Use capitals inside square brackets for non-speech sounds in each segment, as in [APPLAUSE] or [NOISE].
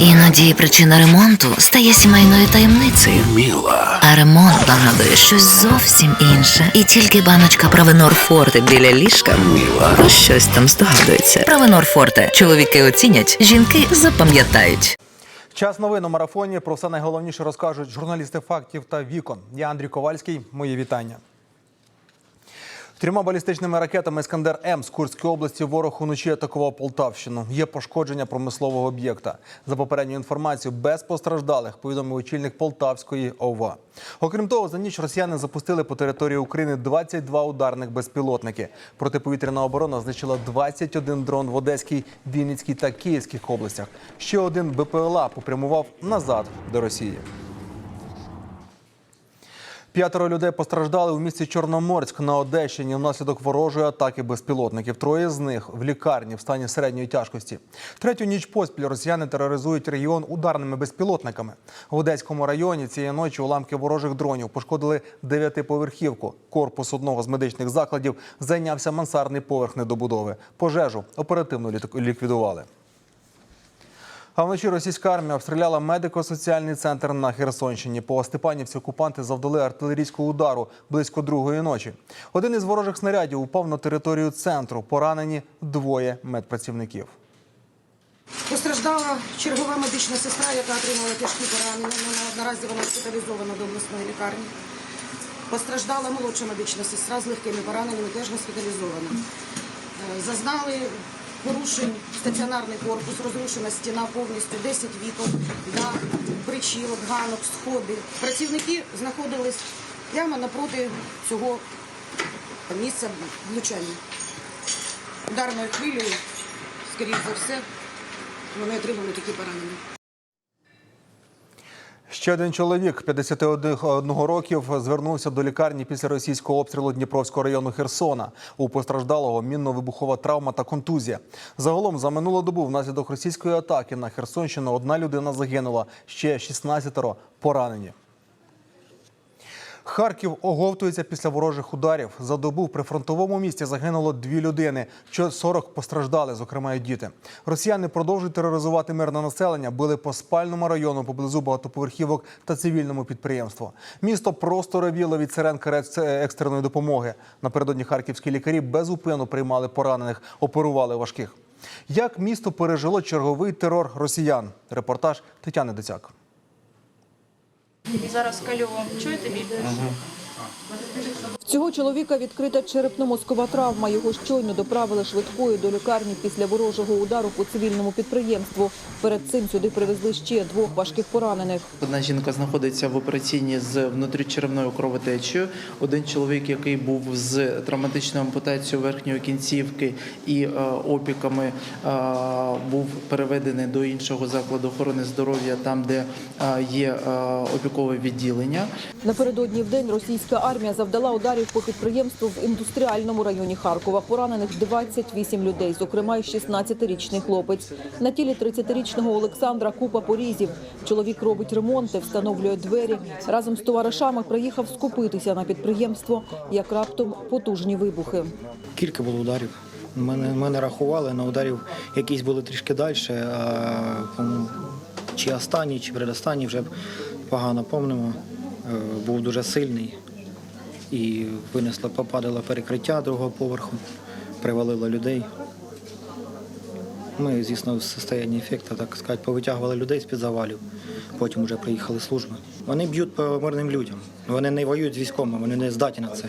Іноді причина ремонту стає сімейною таємницею. Міла. А ремонт нагадує щось зовсім інше. І тільки баночка Правенор Форте біля ліжка Міла. про щось там здогадується. Правенор Форте. Чоловіки оцінять, жінки запам'ятають. Час новин у марафоні про все найголовніше розкажуть журналісти фактів та вікон. Я Андрій Ковальський. Мої вітання. Трьома балістичними ракетами Іскандер М з Курської області ворог уночі атакував Полтавщину. Є пошкодження промислового об'єкта. За попередньою інформацією, без постраждалих повідомив очільник Полтавської ОВА. Окрім того, за ніч росіяни запустили по території України 22 ударних безпілотники. Протиповітряна оборона знищила 21 дрон в Одеській, Вінницькій та Київських областях. Ще один БПЛА попрямував назад до Росії. П'ятеро людей постраждали у місті Чорноморськ на Одещині внаслідок ворожої атаки безпілотників. Троє з них в лікарні в стані середньої тяжкості. Третю ніч поспіль росіяни тероризують регіон ударними безпілотниками. В Одеському районі цієї ночі уламки ворожих дронів пошкодили дев'ятиповерхівку. Корпус одного з медичних закладів зайнявся мансардний поверх недобудови. Пожежу оперативно лі- ліквідували. А вночі російська армія обстріляла медико-соціальний центр на Херсонщині. По Степанівці окупанти завдали артилерійського удару близько другої ночі. Один із ворожих снарядів упав на територію центру. Поранені двоє медпрацівників. Постраждала чергова медична сестра, яка отримала тяжкі поранення. Вона- Наразі вона госпіталізована до обласної лікарні. Постраждала молодша медична сестра з легкими пораненнями, теж госпіталізована. Е, Зазнали порушень стаціонарний корпус, розрушена стіна повністю, 10 вікон, дах, причілок, ганок, сходи. Працівники знаходились прямо напроти цього місця влучання. Ударною хвилею, скоріш за все, вони отримали такі поранення. Ще один чоловік 51 років звернувся до лікарні після російського обстрілу Дніпровського району Херсона. У постраждалого мінно-вибухова травма та контузія. Загалом за минулу добу внаслідок російської атаки на Херсонщину одна людина загинула, ще 16 поранені. Харків оговтується після ворожих ударів. За добу в прифронтовому місті загинуло дві людини. Що 40 постраждали, зокрема і діти. Росіяни продовжують тероризувати мирне населення, били по спальному району поблизу багатоповерхівок та цивільному підприємству. Місто просто ревіло від сирен карет екстреної допомоги. Напередодні харківські лікарі без упину приймали поранених, оперували важких. Як місто пережило черговий терор росіян? Репортаж Тетяни Децяк. Зараз кальово. Чуєте біль? В цього чоловіка відкрита черепно-мозкова травма. Його щойно доправили швидкою до лікарні після ворожого удару по цивільному підприємству. Перед цим сюди привезли ще двох важких поранених. Одна жінка знаходиться в операційній з внутрічеревною кровотечею. Один чоловік, який був з травматичною ампутацією верхньої кінцівки і е, опіками, е, був переведений до іншого закладу охорони здоров'я, там де е, є опікове відділення. Напередодні в день російська армія завдала ударів по підприємству в індустріальному районі Харкова. Поранених 28 людей, зокрема й 16-річний хлопець. На тілі 30-річного Олександра купа порізів. Чоловік робить ремонти, встановлює двері. Разом з товаришами приїхав скупитися на підприємство, як раптом потужні вибухи. Кілька було ударів. Ми не, ми не рахували, але ударів якісь були трішки далі. А, чи останній, чи передостанній вже погано помнимо. Е, Був дуже сильний і винесло, попадало перекриття другого поверху, привалило людей. Ми, звісно, в стані ефекту, так сказати, повитягували людей з-під завалів. Потім вже приїхали служби. Вони б'ють по мирним людям. Вони не воюють з військовими, вони не здатні на це.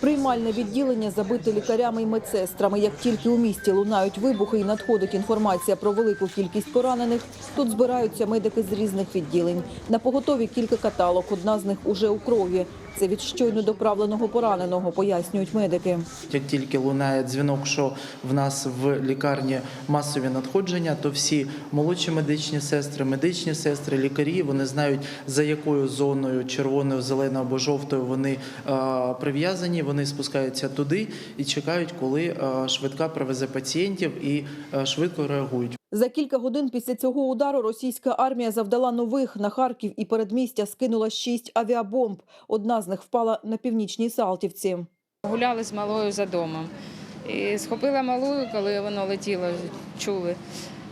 Приймальне відділення забите лікарями і медсестрами. Як тільки у місті лунають вибухи і надходить інформація про велику кількість поранених, тут збираються медики з різних відділень. На поготові кілька каталог. Одна з них уже у крові. Це від щойно доправленого пораненого, пояснюють медики. Як тільки лунає дзвінок, що в нас в лікарні масові надходження, то всі молодші медичні сестри, медичні сестри, лікарі вони знають за якою зоною червоною, зеленою або жовтою вони е, прив'язані. Вони спускаються туди і чекають, коли е, швидка привезе пацієнтів і е, швидко реагують. За кілька годин після цього удару російська армія завдала нових на Харків і передмістя скинула шість авіабомб. Одна з них впала на північній Салтівці. Гуляли з малою за домом. І схопила малою, коли воно летіло, чули.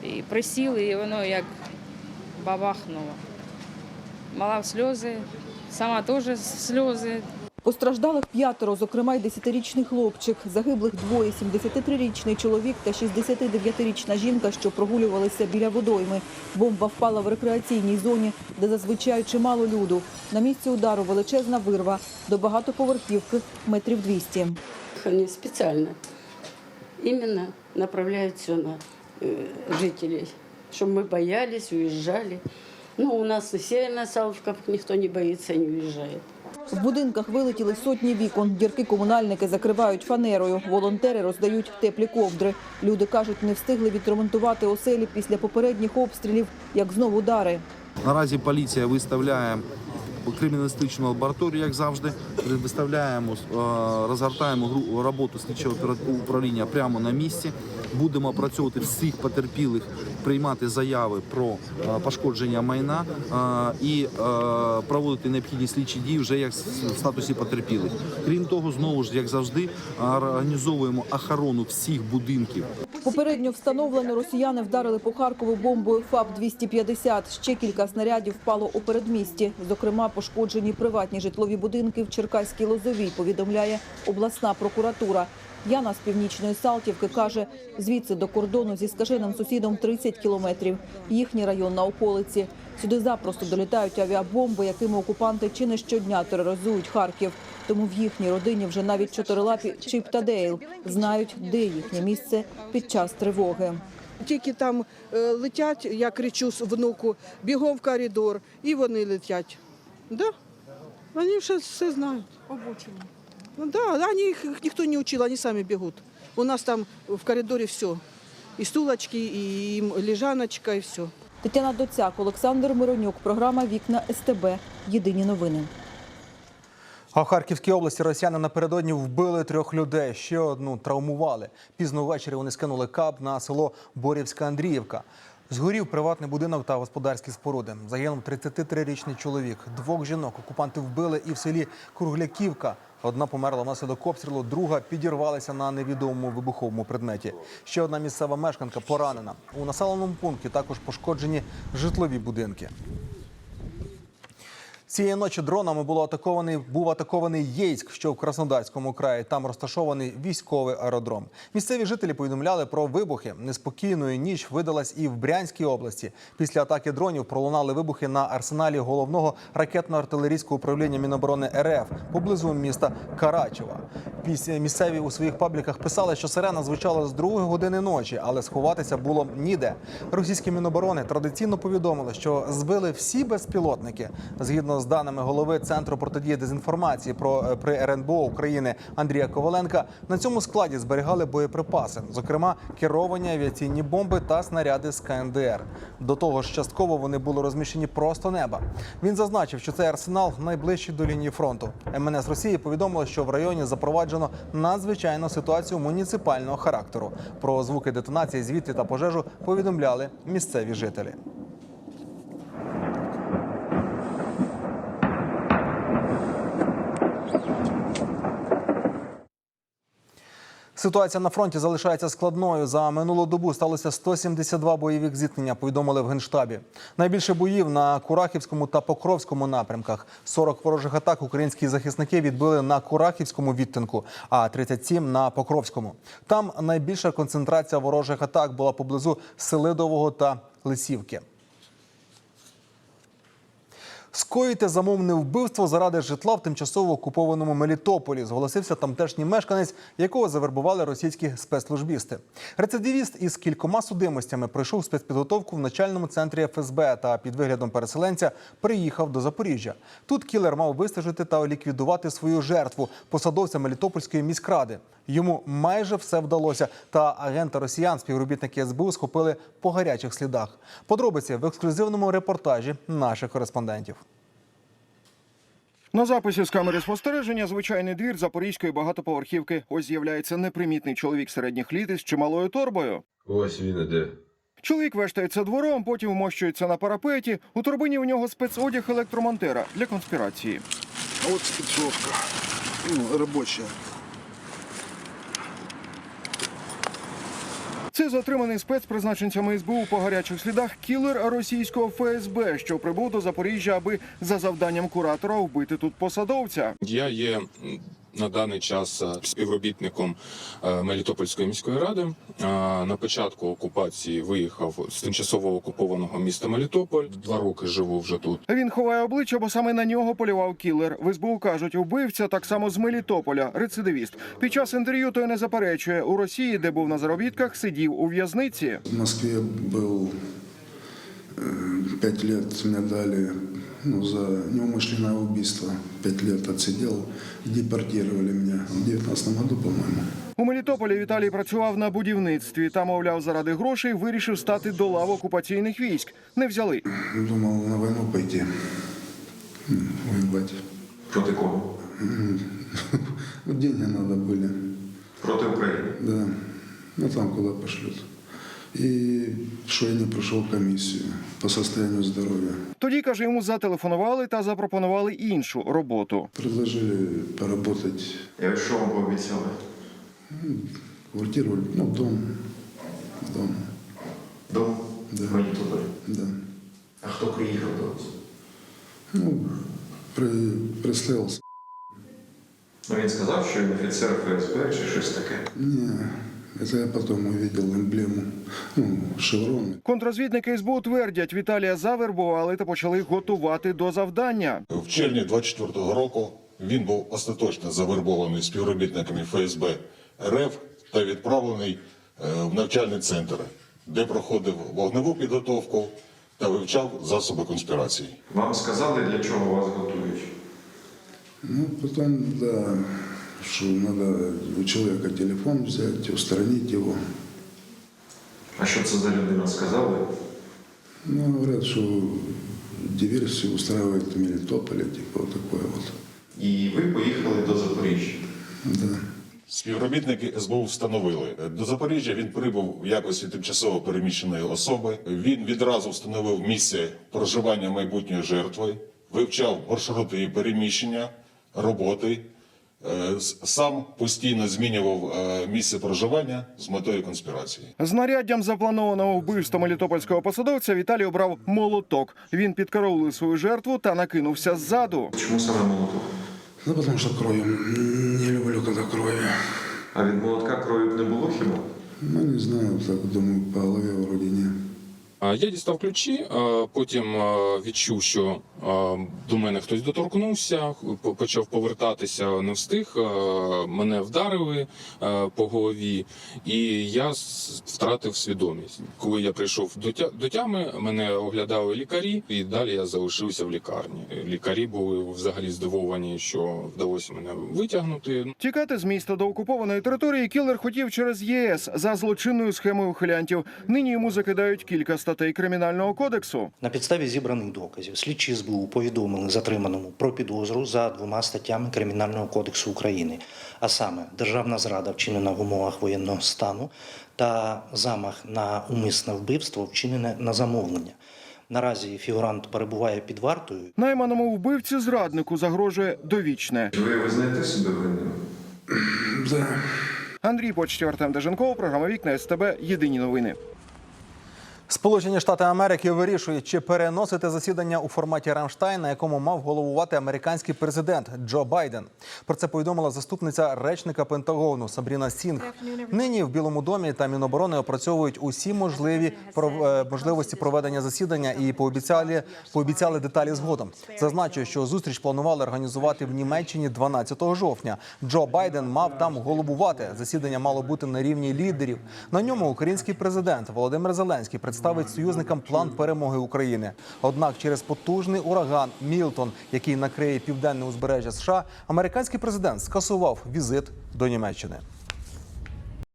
І присіли, і воно як бабахнуло. Мала в сльози, сама теж сльози. Постраждалих п'ятеро, зокрема й 10-річний хлопчик. Загиблих двоє – 73-річний чоловік та 69-річна жінка, що прогулювалися біля водойми. Бомба впала в рекреаційній зоні, де зазвичай чимало люду. На місці удару величезна вирва до багатоповерхівки метрів 200. Они специально именно направляют все на э, жителей, чтобы мы боялись, уезжали. Ну, у нас и северная Саловка, никто не боится и не уезжает. В будинках вилетіли сотні вікон. Дірки комунальники закривають фанерою. Волонтери роздають теплі ковдри. Люди кажуть, не встигли відремонтувати оселі після попередніх обстрілів, як знову удари. Наразі поліція виставляє криміналістичну лабораторію, як завжди. Виставляємо, е, розгортаємо роботу слідчого управління прямо на місці. Будемо опрацьовувати всіх потерпілих, приймати заяви про е, пошкодження майна е, і е, проводити необхідні слідчі дії вже як в статусі потерпілих. Крім того, знову ж як завжди, організовуємо охорону всіх будинків Попередньо встановлено, росіяни вдарили по Харкову бомбою ФАП-250. Ще кілька снарядів впало у передмісті. Зокрема, пошкоджені приватні житлові будинки в Черкаській Лозовій, повідомляє обласна прокуратура. Яна з північної Салтівки каже, звідси до кордону зі скаженим сусідом 30 кілометрів. Їхній район на околиці. Сюди запросто долітають авіабомби, якими окупанти чи не щодня тероризують Харків. Тому в їхній родині вже навіть чотирилапі Чіп та Дейл знають, де їхнє місце під час тривоги. Тільки там е, летять, я кричу с- внуку, бігом в коридор, і вони летять. Да? Вони вже все знають. Обучені. Ну, да, вони їх їх ніхто не учив, вони самі бігуть. У нас там в коридорі все. І стулочки, і лежаночка, і все. Тетяна Доцяк, Олександр Миронюк. Програма Вікна СТБ. Єдині новини. А в Харківській області росіяни напередодні вбили трьох людей, ще одну травмували. Пізно ввечері вони скинули каб на село Борівська Андріївка. Згорів приватний будинок та господарські споруди. Загинув 33-річний чоловік. Двох жінок окупанти вбили і в селі Кругляківка. Одна померла внаслідок обстрілу, друга підірвалася на невідомому вибуховому предметі. Ще одна місцева мешканка поранена. У населеному пункті також пошкоджені житлові будинки. Цієї ночі дронами було атакований, був атакований Єйськ, що в Краснодарському краї. Там розташований військовий аеродром. Місцеві жителі повідомляли про вибухи. Неспокійною ніч видалась і в Брянській області. Після атаки дронів пролунали вибухи на арсеналі головного ракетно-артилерійського управління Міноборони РФ поблизу міста Карачева. Після місцеві у своїх пабліках писали, що сирена звучала з другої години ночі, але сховатися було ніде. Російські міноборони традиційно повідомили, що збили всі безпілотники. Згідно з даними голови центру протидії дезінформації про е, при РНБО України Андрія Коваленка, на цьому складі зберігали боєприпаси, зокрема керовані авіаційні бомби та снаряди з КНДР. До того ж, частково вони були розміщені просто неба. Він зазначив, що цей арсенал найближчий до лінії фронту. МНС Росії повідомило, що в районі запроваджено надзвичайну ситуацію муніципального характеру. Про звуки детонації, звідти та пожежу повідомляли місцеві жителі. Ситуація на фронті залишається складною. За минулу добу сталося 172 бойових зіткнення. Повідомили в генштабі. Найбільше боїв на Курахівському та Покровському напрямках. 40 ворожих атак українські захисники відбили на Курахівському відтинку, а 37 – на Покровському. Там найбільша концентрація ворожих атак була поблизу Селидового та Лисівки. Скоїти замовне вбивство заради житла в тимчасово окупованому Мелітополі, зголосився тамтешній мешканець, якого завербували російські спецслужбісти. Рецидивіст із кількома судимостями пройшов спецпідготовку в начальному центрі ФСБ та під виглядом переселенця приїхав до Запоріжжя. Тут кілер мав вистежити та ліквідувати свою жертву посадовця Мелітопольської міськради. Йому майже все вдалося. Та агента росіян, співробітники СБУ, схопили по гарячих слідах. Подробиці в ексклюзивному репортажі наших кореспондентів. На записі з камери спостереження звичайний двір запорізької багатоповерхівки. Ось з'являється непримітний чоловік середніх літ із чималою торбою. Ось він іде. Чоловік вештається двором, потім вмощується на парапеті. У торбині у нього спецодяг електромонтера для конспірації. А от спецовка. Ну, робоча. Це затриманий спецпризначенцями СБУ по гарячих слідах кілер російського ФСБ, що прибув до Запоріжжя, аби за завданням куратора вбити тут посадовця. Я є на даний час е, співробітником е, Мелітопольської міської ради. Е, На початку окупації виїхав з тимчасово окупованого міста Мелітополь. Два роки живу вже тут. Він ховає обличчя, бо саме на нього полював кілер. В СБУ кажуть, вбивця так само з Мелітополя, рецидивіст. Під час інтерв'ю той не заперечує. У Росії, де був на заробітках, сидів у в'язниці. В Москве был э, пять лет мне дали ну, за неумышленное убийство. Пять лет отсидел депортировали меня в девятнадцатом году, по-моему. У Мелітополі Віталій працював на будівництві та, мовляв, заради грошей вирішив стати до лав окупаційних військ. Не взяли. Думал на войну пойти, м, воевать. Проти кого? [LAUGHS] Деньги надо были, Проти України. да. Ну, там куда пошлют. И что я не прошел комиссию по состоянию здоровья. Тоді каже, йому зателефонували та запропонували іншу роботу. Предложили поработать І ось що вам пообіцяли? квартиру, ну, дом, дом, Дом Да. в Мелітополі. да. А хто приїхав до вас? Ну, при, прислался. Ну він сказав, що він офіцер ФСБ чи щось таке. Не, это я потом увидел эмблему, ну, шеврон. Контрозвідники СБУ твердять, Віталія завербували та почали готувати до завдання. В червні 24-го року він був остаточно завербований співробітниками ФСБ РФ та відправлений е, в навчальний центр, де проходив вогневу підготовку та вивчав засоби конспірації. Вам сказали, для чого вас готують? Ну, потом, да, что надо у человека телефон взять, устранить его. А що це за людина сказали? Ну, говорят, что диверсию устраивает в Мелитополе, типа вот такое вот. І ви поїхали до Запоріжжя. Да. Співробітники СБУ встановили до Запоріжжя. Він прибув в якості тимчасово переміщеної особи. Він відразу встановив місце проживання майбутньої жертви, вивчав маршрути її переміщення, роботи. Е, Сам постійно змінював е, місце проживання з метою конспірації. Знаряддям запланованого вбивства мелітопольського посадовця Віталій обрав молоток. Він підкараулив свою жертву та накинувся ззаду. Чому саме молоток? Ну, потому что кровью. Не люблю, когда крови. А від молотка крові б не було хіба? Ну, не знаю, так думаю, по голове вроде не. Я дістав ключі, потім відчув, що до мене хтось доторкнувся, почав повертатися, не встиг. Мене вдарили по голові, і я втратив свідомість. Коли я прийшов до тями, мене оглядали лікарі, і далі я залишився в лікарні. Лікарі були взагалі здивовані, що вдалося мене витягнути. Тікати з міста до окупованої території кілер хотів через ЄС за злочинною схемою ухилянтів. Нині йому закидають кілька статей кримінального кодексу. На підставі зібраних доказів слідчі СБУ повідомили затриманому про підозру за двома статтями Кримінального кодексу України, а саме державна зрада, вчинена в умовах воєнного стану, та замах на умисне вбивство, вчинене на замовлення. Наразі фігурант перебуває під вартою. Найманому вбивці зраднику загрожує довічне. Ви визнаєте себе винним? [CLEARS THROAT] Андрій Почтів, Артем Деженков, програма Вікна СТБ. Єдині новини. Сполучені Штати Америки вирішують, чи переносити засідання у форматі Рамштайн, на якому мав головувати американський президент Джо Байден. Про це повідомила заступниця речника Пентагону Сабріна Сінг. Нині в Білому домі та Міноборони опрацьовують усі можливі е, можливості проведення засідання і пообіцяли пообіцяли деталі згодом. Зазначу, що зустріч планували організувати в Німеччині 12 жовтня. Джо Байден мав там головувати. Засідання мало бути на рівні лідерів. На ньому український президент Володимир Зеленський представить союзникам план перемоги України. Однак, через потужний ураган Мілтон, який накриє південне узбережжя США, американський президент скасував візит до Німеччини.